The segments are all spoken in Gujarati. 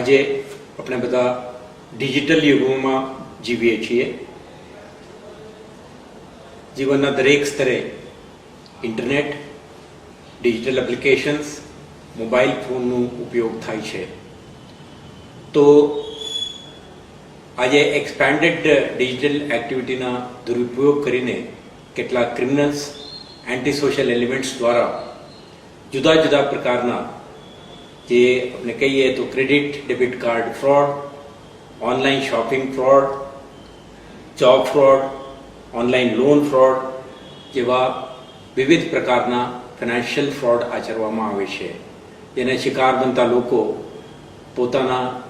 આજે આપણે બધા ડિજિટલ યુગમાં જીવીએ છીએ. જીવનના દરેક સ્તરે ઇન્ટરનેટ ડિજિટલ એપ્લિકેશન્સ મોબાઈલ ફોનનો ઉપયોગ થાય છે. તો આજે એક્સપેન્ડેડ ડિજિટલ એક્ટિવિટીના દુરુપયોગ કરીને કેટલાક ક્રિમિનલ્સ એન્ટી સોશિયલ એલિમેન્ટ્સ દ્વારા જુદા જુદા પ્રકારના જે આપણે કહીએ તો credit debit card fraud online shopping fraud job fraud online loan fraud જેવા વિવિધ પ્રકારના ફિનાન્શિયલ ફ્રોડ આચરવામાં આવે છે. જેને શિકાર બનતા લોકો પોતાના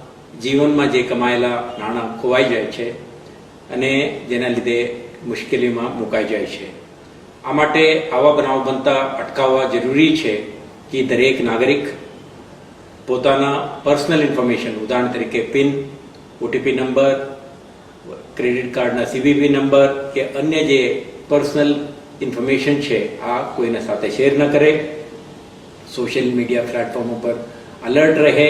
જીવનમાં જે કમાયેલા નાણાં ખોવાઈ જાય છે અને જેના લીધે મુશ્કેલીમાં મુકાઈ જાય છે. આ માટે આવા બનાવ બનતા, અટકાવવા જરૂરી છે કે દરેક નાગરિક પોતાના પર્સનલ ઇન્ફોર્મેશન ઉદાહરણ તરીકે પિન ઓટીપી નંબર ક્રેડિટ કાર્ડના સીવીવી નંબર કે અન્ય જે પર્સનલ ઇન્ફોર્મેશન છે, આ કોઈના સાથે શેર ન કરે. સોશિયલ મીડિયા પ્લેટફોર્મ ઉપર અલર્ટ રહે.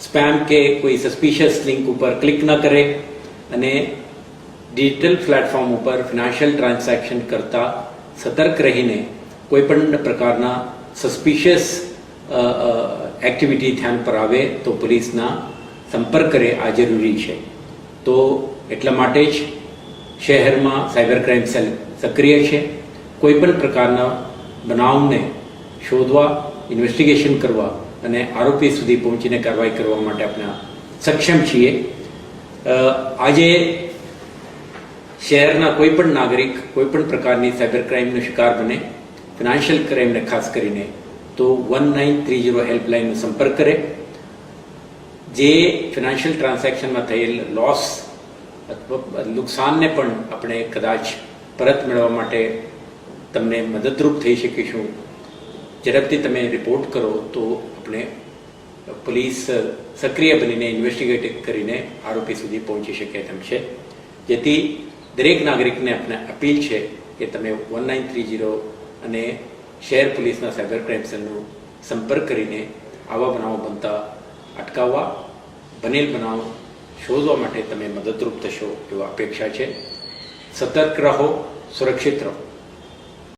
સ્પેમ કે કોઈ સસ્પિશિયસ લિંક ઉપર ક્લિક ન કરે. અને ડિજિટલ પ્લેટફોર્મ ઉપર ફિનાન્શિયલ ટ્રાન્ઝેક્શન કરતા સતર્ક રહીને કોઈ પણ પ્રકારના સસ્પિશિયસ એક્ટિવિટી ધ્યાન પર આવે તો પોલીસના સંપર્ક કરે, આ જરૂરી છે. તો એટલા માટે જ શહેરમાં સાયબર ક્રાઇમ સેલ સક્રિય છે. કોઈ પણ પ્રકારના બનાવને શોધવા, ઇન્વેસ્ટિગેશન કરવા અને આરોપી સુધી પહોંચીને કાર્યવાહી કરવા માટે આપણે સક્ષમ છીએ. આજે શહેરના કોઈ પણ નાગરિક કોઈ પણ પ્રકારની સાયબર ક્રાઇમનો શિકાર બને ફિનાન્શિયલ ક્રાઇમને ખાસ કરીને તો વન નાઇન થ્રી ઝીરો હેલ્પલાઇનનો સંપર્ક કરે જે ફિનાન્શિયલ ટ્રાન્ઝેક્શનમાં થયેલ લોસ અથવા નુકસાનને પણ આપણે કદાચ પરત મેળવવા માટે તમને મદદરૂપ થઈ શકીશું ઝડપથી તમે રિપોર્ટ કરો તો આપણે પોલીસ સક્રિય બનીને ઇન્વેસ્ટિગેટ કરીને આરોપી સુધી પહોંચી શકે તેમ છે જેથી દરેક નાગરિકને આપણે અપીલ છે કે તમે વન નાઇન થ્રી ઝીરો અને શહેર પોલીસના સાયબર ક્રાઇમ સેલનો સંપર્ક કરીને આવા બનાવો બનતા અટકાવવા, બનેલ બનાવ શોધવા માટે તમે મદદરૂપ થશો એવા અપેક્ષા છે. સતર્ક રહો, સુરક્ષિત રહો.